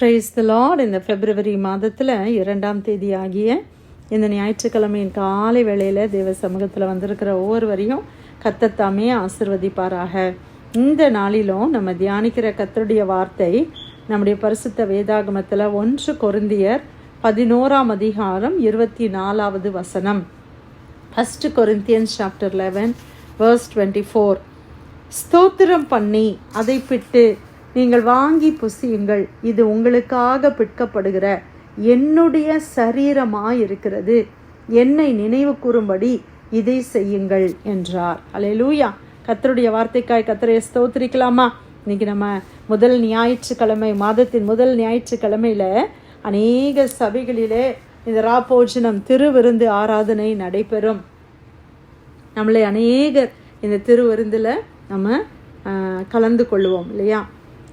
Price த Lord இந்த பிப்ரவரி மாதத்தில் இரண்டாம் தேதி ஆகிய இந்த ஞாயிற்றுக்கிழமையின் காலை வேளையில் தேவ சமூகத்தில் வந்திருக்கிற ஒவ்வொருவரையும் கத்தத்தாமே ஆசிர்வதிப்பாராக. இந்த நாளிலும் நம்ம தியானிக்கிற கத்தருடைய வார்த்தை நம்முடைய பரிசுத்த வேதாகமத்தில் ஒன்று கொருந்தியர் பதினோராம் அதிகாரம் இருபத்தி நாலாவது வசனம். First Corinthian chapter eleven verse twenty four ஸ்தோத்திரம் பண்ணி அதை பிட்டு நீங்கள் வாங்கி புசியுங்கள். இது உங்களுக்காக பிற்கப்படுகிற என்னுடைய சரீரமாயிருக்கிறது. என்னை நினைவு கூறும்படி இதை செய்யுங்கள் என்றார். அல்லேலூயா கத்தருடைய வார்த்தைக்காய் கத்தரையை ஸ்தோத்திரிக்கலாமா? இன்னைக்கு நம்ம முதல் ஞாயிற்றுக்கிழமை மாதத்தின் முதல் ஞாயிற்றுக்கிழமையில அநேக சபைகளிலே இந்த ராப்போஜனம் திருவிருந்து ஆராதனை நடைபெறும். நம்மளை அநேகர் இந்த திருவிருந்தில் நம்ம கலந்து கொள்வோம் இல்லையா?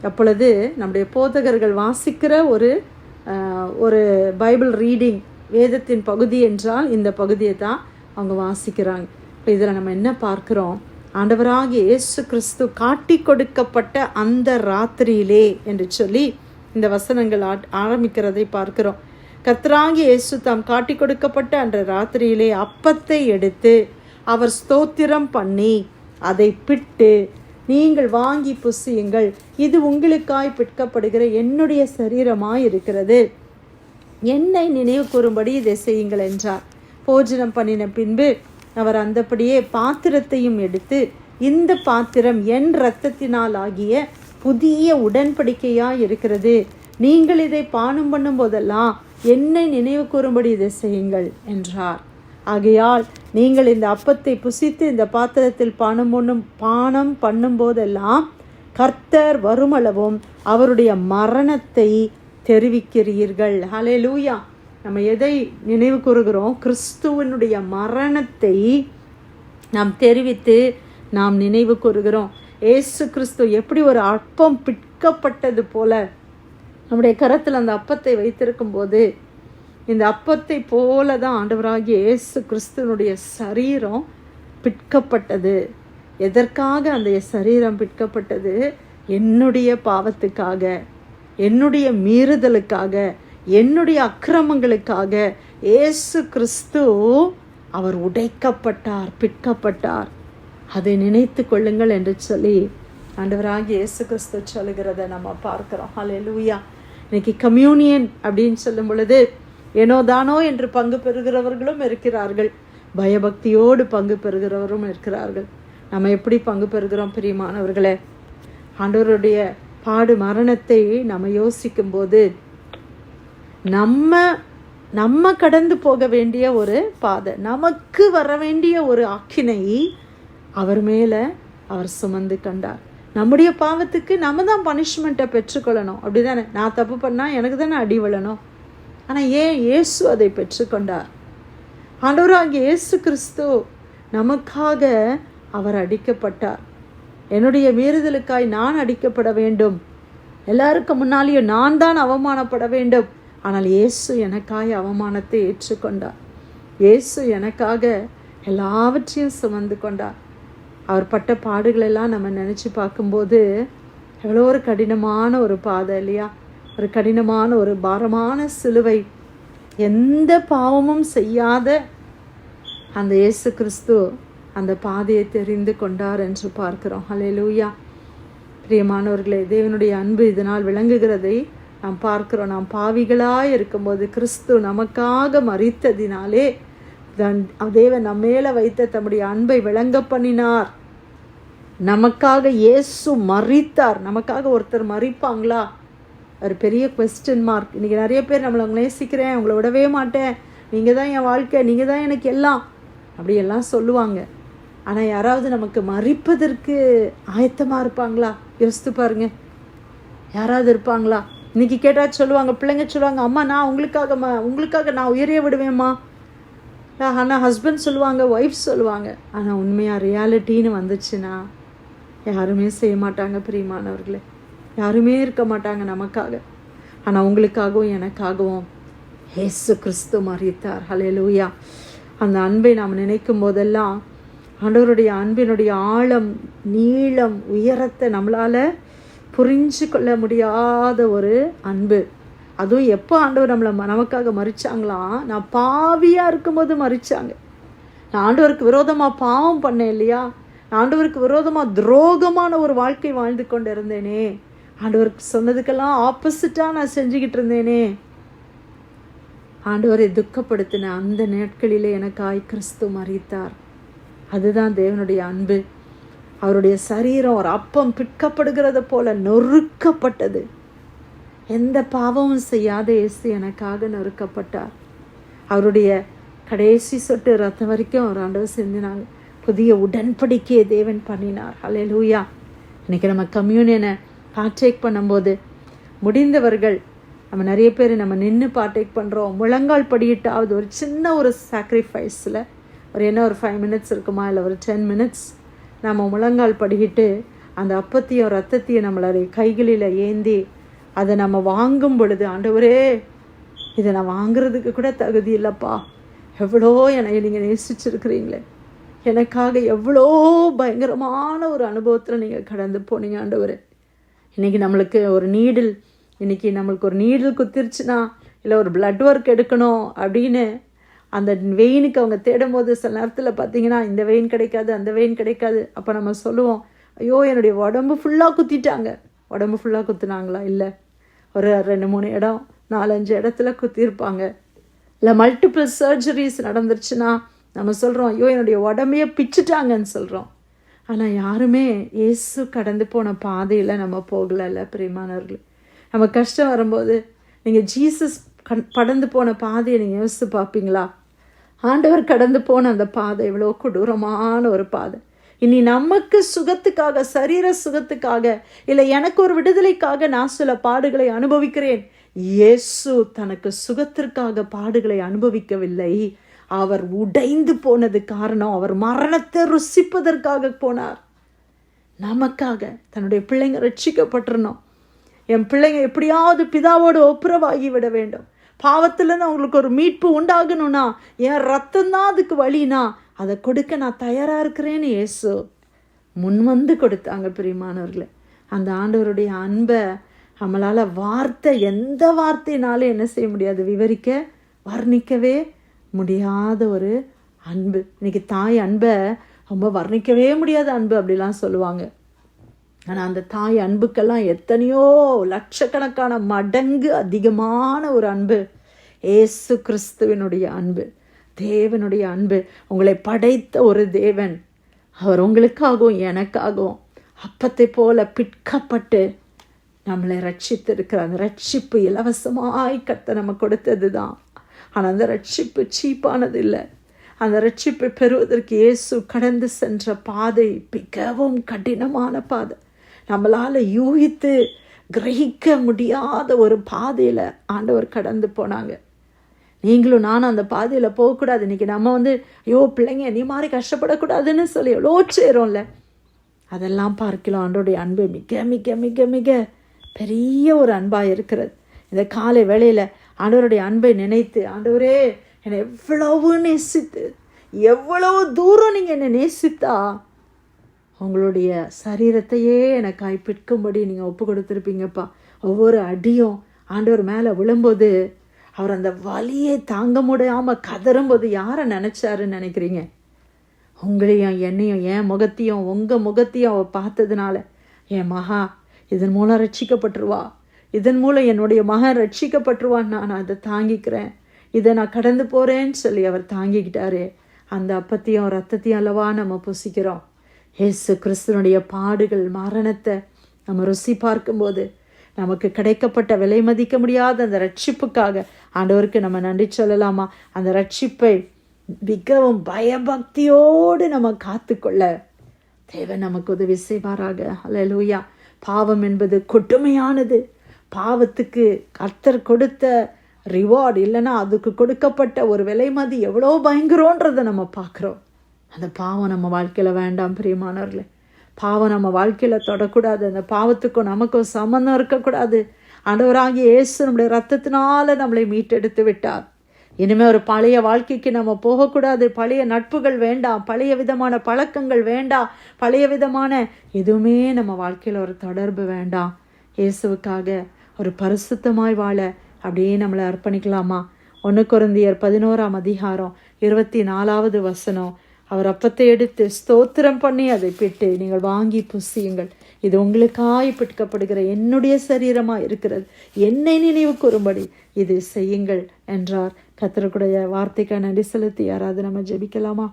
அப்பொழுது நம்முடைய போதகர்கள் வாசிக்கிற ஒரு ஒரு பைபிள் ரீடிங் வேதத்தின் பகுதி என்றால் இந்த பகுதியை தான் அவங்க வாசிக்கிறாங்க. இப்போ இதில் நம்ம என்ன பார்க்குறோம்? ஆண்டவராக இயேசு கிறிஸ்து காட்டி கொடுக்கப்பட்ட அந்த ராத்திரியிலே என்று சொல்லி இந்த வசனங்கள் ஆட்- ஆரம்பிக்கிறதை பார்க்கிறோம். கத்ராங்கி இயேசு தாம் காட்டி கொடுக்கப்பட்ட அன்ற ராத்திரியிலே அப்பத்தை எடுத்து அவர் ஸ்தோத்திரம் பண்ணி அதை பிட்டு நீங்கள் வாங்கி புசியுங்கள். இது உங்களுக்காய் பிற்கப்படுகிற என்னுடைய சரீரமாய் இருக்கிறது என்னை நினைவு கூறும்படி இதை செய்யுங்கள் என்றார். போஜனம் பண்ணின பின்பு அவர் அந்தபடியே பாத்திரத்தையும் எடுத்து இந்த பாத்திரம் என் இரத்தத்தினால் ஆகிய புதிய உடன்படிக்கையாய் இருக்கிறது நீங்கள் இதை பானம் பண்ணும் போதெல்லாம் என்னை நினைவு கூறும்படி இதை செய்யுங்கள் என்றார். ஆகையால் நீங்கள் இந்த அப்பத்தை புசித்து இந்த பாத்திரத்தில் பானம் பண்ணும் பானம் பண்ணும்போதெல்லாம் கர்த்தர் வருமளவும் அவருடைய மரணத்தை தெரிவிக்கிறீர்கள். ஹalleluya நம்ம எதை நினைவு கூறுகிறோம்? கிறிஸ்துவனுடைய மரணத்தை நாம் தெரிவித்து நாம் நினைவு கூறுகிறோம். ஏசு கிறிஸ்து எப்படி ஒரு அப்பம் பிற்கப்பட்டது போல நம்முடைய கரத்தில் அந்த அப்பத்தை வைத்திருக்கும் போது இந்த அப்பத்தை போல தான் ஆண்டவராகிய இயேசு கிறிஸ்துவனுடைய சரீரம் பிற்கப்பட்டது எதற்காக அந்த சரீரம் பிற்கப்பட்டது என்னுடைய பாவத்துக்காக என்னுடைய மீறுதலுக்காக என்னுடைய அக்கிரமங்களுக்காக இயேசு கிறிஸ்து அவர் உடைக்கப்பட்டார் பிற்கப்பட்டார் அதை நினைத்து கொள்ளுங்கள் என்று சொல்லி ஆண்டவராகி இயேசு கிறிஸ்து சொல்லுகிறத நம்ம பார்க்குறோம். ஹalleluya இன்னைக்கு கம்யூனியன் அப்படின்னு சொல்லும் பொழுது ஏனோ தானோ என்று பங்கு பெறுகிறவர்களும் இருக்கிறார்கள். பயபக்தியோடு பங்கு பெறுகிறவரும் இருக்கிறார்கள். நம்ம எப்படி பங்கு பெறுகிறோம் பிரியமானவர்களே? ஆண்டவருடைய பாடு மரணத்தை நம்ம யோசிக்கும்போது நம்ம நம்ம கடந்து போக வேண்டிய ஒரு பாதை நமக்கு வர வேண்டிய ஒரு ஆக்கினை அவர் மேலே அவர் சுமந்து கண்டார். நம்முடைய பாவத்துக்கு நம்ம தான் பனிஷ்மெண்ட்டை பெற்றுக்கொள்ளணும். அப்படிதானே? நான் தப்பு பண்ணால் எனக்கு தானே அடி விழணும்? ஆனால் ஏன் இயேசு அதை பெற்றுக்கொண்டார்? ஆண்டவராக இயேசு கிறிஸ்து நமக்காக அவர் அடிக்கப்பட்டார். என்னுடைய மீறுதலுக்காய் நான் அடிக்கப்பட வேண்டும். எல்லாருக்கும் முன்னாலேயும் நான் தான் அவமானப்பட வேண்டும். ஆனால் இயேசு எனக்காய் அவமானத்தை ஏற்றுக்கொண்டார். இயேசு எனக்காக எல்லாவற்றையும் சுமந்து கொண்டார். அவர் பட்ட பாடுகளெல்லாம் நம்ம நினச்சி பார்க்கும்போது எவ்வளோ ஒரு கடினமான ஒரு பாதை இல்லையா? ஒரு கடினமான ஒரு பாரமான சிலுவை எந்த பாவமும் செய்யாத அந்த இயேசு கிறிஸ்து அந்த பாதையை தெரிந்து கொண்டார் என்று பார்க்கிறோம். ஹalleluya பிரியமானவர்களே தேவனுடைய அன்பு இதனால் விளங்குகிறதை நாம் பார்க்கிறோம். நாம் பாவிகளாக இருக்கும்போது கிறிஸ்து நமக்காக மறித்ததினாலே தன் தேவன் நம்ம மேலே வைத்த தம்முடைய அன்பை விளங்க பண்ணினார். நமக்காக இயேசு மறித்தார் நமக்காக ஒருத்தர் மறிப்பாங்களா ஒரு பெரிய கொஸ்டின் மார்க் இன்னைக்கு நிறைய பேர் நம்மளை உங்களை நேசிக்கிறேன் உங்களை விடவே மாட்டேன். நீங்கள் தான் என் வாழ்க்கை நீங்கள் தான் எனக்கு எல்லாம். அப்படி எல்லாம் சொல்லுவாங்க. ஆனால் யாராவது நமக்கு மறிப்பதற்கு ஆயத்தமாக இருப்பாங்களா? யோசித்து பாருங்க. யாராவது இருப்பாங்களா? இன்னைக்கு கேட்டால் சொல்லுவாங்க பிள்ளைங்க சொல்லுவாங்க அம்மா நான் உங்களுக்காக உங்களுக்காக நான் உயரிய விடுவேம்மா. ஆனால் ஹஸ்பண்ட் சொல்லுவாங்க ஒய்ஃப் சொல்லுவாங்க. ஆனால் உண்மையாக ரியாலிட்டின்னு வந்துச்சுன்னா யாருமே செய்ய மாட்டாங்க பிரியமானவர்களே. யாருமே இருக்க மாட்டாங்க நமக்காக. ஆனால் உங்களுக்காகவும் எனக்காகவும் இயேசு கிறிஸ்து மறித்தார் ஹலெலூயா அந்த அன்பை நாம் நினைக்கும் போதெல்லாம் ஆண்டவருடைய அன்பினுடைய ஆழம் நீளம் உயரத்தை நம்மளால் புரிஞ்சு கொள்ள முடியாத ஒரு அன்பு. அதுவும் எப்போ ஆண்டவர் நம்மளை ம- நமக்காக மறிச்சாங்களாம் நான் பாவியாக இருக்கும்போது மறிச்சாங்க நான் ஆண்டவருக்கு விரோதமாக பாவம் பண்ணேன் இல்லையா? நான் ஆண்டவருக்கு விரோதமாக துரோகமான ஒரு வாழ்க்கை வாழ்ந்து கொண்டு இருந்தேனே ஆண்டவர் சொன்னதுக்கெல்லாம் ஆப்போசிட்டாக நான் செஞ்சுக்கிட்டு இருந்தேனே. ஆண்டவரை துக்கப்படுத்தின அந்த நாட்களிலே எனக்காய் கிறிஸ்து மறித்தார் அதுதான் தேவனுடைய அன்பு. அவருடைய சரீரம் ஒரு அப்பம் பிற்கப்படுகிறத போல நொறுக்கப்பட்டது. எந்த பாவமும் செய்யாத இயேசு எனக்காக நொறுக்கப்பட்டார். அவருடைய கடைசி சொட்டு ரத்தம் வரைக்கும் அவர் ஆண்டவர் சிந்தினாங்க புதிய உடன்படிக்கையை தேவன் பண்ணினார். ஹalleluya இன்னைக்கு நம்ம கம்யூனியனை பார்ட்டேக் பண்ணும்போது முடிந்தவர்கள் நம்ம நிறைய பேர் நம்ம நின்று பார்ட்டேக் பண்ணுறோம் முழங்கால் படியிட்டாவது ஒரு சின்ன ஒரு சாக்ரிஃபைஸில் ஒரு என்ன ஒரு ஃபைவ் மினிட்ஸ் இருக்குமா இல்லை ஒரு டென் மினிட்ஸ் நம்ம முழங்கால் படிக்கிட்டு அந்த அப்பத்தையும் ரத்தத்தையும் நம்மளுடைய கைகளில் ஏந்தி அதை நம்ம வாங்கும் பொழுது ஆண்டவரே இதை நான் வாங்குறதுக்கு கூட தகுதி இல்லைப்பா. எவ்வளோ என்னை நீங்கள் நேசிச்சிருக்கிறீங்களே. எனக்காக எவ்வளோ பயங்கரமான ஒரு அனுபவத்தில் நீங்கள் கடந்து போனீங்க ஆண்டவரே. இன்றைக்கி நம்மளுக்கு ஒரு நீடில் இன்றைக்கி நம்மளுக்கு ஒரு நீடில் குத்திருச்சுன்னா இல்லை ஒரு பிளட் ஒர்க் எடுக்கணும் அப்படின்னு அந்த வெயினுக்கு அவங்க தேடும்போது சில நேரத்தில் பார்த்தீங்கன்னா இந்த வெயின் கிடைக்காது அந்த வெயின் கிடைக்காது அப்போ நம்ம சொல்லுவோம் ஐயோ என்னுடைய உடம்பு ஃபுல்லாக குத்திட்டாங்க. உடம்பு ஃபுல்லாக குத்துனாங்களா? இல்லை. ஒரு ரெண்டு மூணு இடம் நாலஞ்சு இடத்துல குத்திருப்பாங்க. இல்லை மல்டிபிள் சர்ஜரிஸ் நடந்துருச்சுன்னா நம்ம சொல்கிறோம் ஐயோ என்னுடைய உடம்பையே பிச்சுட்டாங்கன்னு சொல்கிறோம் ஆனால் யாருமே இயேசு கடந்து போன பாதையில் நம்ம போகலைல்ல பிரியமானவர்களே. நம்ம கஷ்டம் வரும்போது நீங்கள் ஜீசஸ் கண் கடந்து போன பாதையை நீங்கள் யோசித்து பார்ப்பீங்களா? ஆண்டவர் கடந்து போன அந்த பாதை இவ்வளோ கொடூரமான ஒரு பாதை. இனி நமக்கு சுகத்துக்காக சரீர சுகத்துக்காக இல்லை எனக்கு ஒரு விடுதலைக்காக நான் சில பாடுகளை அனுபவிக்கிறேன். இயேசு தனக்கு சுகத்திற்காக பாடுகளை அனுபவிக்கவில்லை. அவர் உடைந்து போனது காரணம் அவர் மரணத்தை ருசிப்பதற்காக போனார். நமக்காக தன்னுடைய பிள்ளைங்க ரட்சிக்கப்பட்டிருந்தோம். என் பிள்ளைங்க எப்படியாவது பிதாவோடு ஒப்புரவாகி விட வேண்டும். பாவத்திலேருந்து அவங்களுக்கு ஒரு மீட்பு உண்டாகணும்னா என் ரத்தம்தான் அதுக்கு வழினா அதை கொடுக்க நான் தயாராக இருக்கிறேன்னு ஏசு முன் வந்து கொடுத்தாங்க பிரியமானவர்களை. அந்த ஆண்டவருடைய அன்பை நம்மளால் வார்த்தை எந்த வார்த்தையினாலும் என்ன செய்ய முடியாது? விவரிக்க வர்ணிக்கவே முடியாத ஒரு அன்பு. இன்னைக்கு தாய் அன்பை ரொம்ப வர்ணிக்கவே முடியாத அன்பு அப்படிலாம் சொல்லுவாங்க. ஆனால் அந்த தாய் அன்புக்கெல்லாம் எத்தனையோ லட்சக்கணக்கான மடங்கு அதிகமான ஒரு அன்பு. ஏசு கிறிஸ்துவனுடைய அன்பு. தேவனுடைய அன்பு. உங்களை படைத்த ஒரு தேவன். அவர் உங்களுக்காகவும் எனக்காகவும் அப்பத்தை போல பிற்கப்பட்டு நம்மளை ரட்சித்திருக்கிற அந்த ரட்சிப்பு இலவசமாய் கத்த நம்ம கொடுத்தது தான் ஆனால் அந்த ரட்சிப்பு சீப்பானது இல்லை அந்த ரட்சிப்பை பெறுவதற்கு இயேசு கடந்து சென்ற பாதை மிகவும் கடினமான பாதை. நம்மளால் யூகித்து கிரகிக்க முடியாத ஒரு பாதையில் ஆண்டவர் கடந்து போனாங்க. நீங்களும் நானும் அந்த பாதையில் போகக்கூடாது. இன்னைக்கு நம்ம வந்து ஐயோ பிள்ளைங்க நீ மாதிரி கஷ்டப்படக்கூடாதுன்னு சொல்லி எவ்வளோ சேரும்ல அதெல்லாம் பார்க்கலாம் ஆண்டோடைய அன்பு மிக மிக மிக மிக பெரிய ஒரு அன்பாக இருக்கிறது. இந்த காலை வேளையில் ஆண்டவருடைய அன்பை நினைத்து ஆண்டவரே என்னை எவ்வளவு நேசித்து எவ்வளவு தூரம் நீங்கள் என்னை நேசித்தா உங்களுடைய சரீரத்தையே எனக்கு பிற்கும்படி நீங்கள் ஒப்பு கொடுத்துருப்பீங்கப்பா ஒவ்வொரு அடியும் ஆண்டவர் மேலே விழும்போது அவர் அந்த வலியை தாங்க முடியாமல் கதறும்போது யாரை நினச்சாருன்னு நினைக்கிறீங்க? உங்களையும் என்னையும் என் முகத்தையும் உங்கள் முகத்தையும் அவள் பார்த்ததுனால என் மகா இதன் மூலம் ரட்சிக்கப்பட்டுருவா. இதன் மூலம் என்னுடைய மகன் ரட்சிக்கப்பட்டுருவான்னு நான் அதை தாங்கிக்கிறேன். இதை நான் கடந்து போகிறேன்னு சொல்லி அவர் தாங்கிக்கிட்டாரு. அந்த அப்பத்தையும் ரத்தத்தையும் அல்லவா நம்ம புசிக்கிறோம். ஏசு கிறிஸ்தனுடைய பாடுகள் மரணத்தை நம்ம ருசி பார்க்கும்போது நமக்கு கிடைக்கப்பட்ட விலை மதிக்க முடியாத அந்த ரட்சிப்புக்காக ஆண்டவருக்கு நம்ம நன்றி சொல்லலாமா? அந்த ரட்சிப்பை மிகவும் பயபக்தியோடு நம்ம காத்துக்கொள்ள தேவன் நமக்கு உதவி செய்வாராக. அல்லேலூயா பாவம் என்பது கொடுமையானது. பாவத்துக்கு கர்த்தர் கொடுத்த ரிவார்டு இல்லைன்னா அதுக்கு கொடுக்கப்பட்ட ஒரு விலைமதி எவ்வளோ பயங்கரோன்றதை நம்ம பார்க்குறோம். அந்த பாவம் நம்ம வாழ்க்கையில் வேண்டாம் பிரியமானவர்களே. பாவம் நம்ம வாழ்க்கையில் தொடக்கூடாது. அந்த பாவத்துக்கும் நமக்கும் சம்மந்தம் இருக்கக்கூடாது. ஆண்டவராகிய இயேசு நம்முடைய ரத்தத்தினால நம்மளை மீட்டெடுத்து விட்டார். இனிமேல் ஒரு பழைய வாழ்க்கைக்கு நம்ம போகக்கூடாது. பழைய நட்புகள் வேண்டாம். பழைய விதமான பழக்கங்கள் வேண்டாம். பழைய விதமான எதுவுமே நம்ம வாழ்க்கையில் ஒரு தொடர்பு வேண்டாம். இயேசுவுக்காக ஒரு பரிசுத்தமாய் வாழ. அப்படியே நம்மளை அர்ப்பணிக்கலாமா? ஒன்று குருந்தியர் பதினோராம் அதிகாரம் இருபத்தி நாலாவது வசனம். அவர் அப்பத்தை எடுத்து ஸ்தோத்திரம் பண்ணி அதை பிட்டு நீங்கள் வாங்கி புசியுங்கள். இது உங்களுக்காய் பிற்கப்படுகிற என்னுடைய சரீரமாக இருக்கிறது. என்னை நினைவு கூறும்படி இது செய்யுங்கள் என்றார். கத்தருக்குடைய வார்த்தைக்கான நன்றி செலுத்தி யாராவது நம்ம ஜெபிக்கலாமா?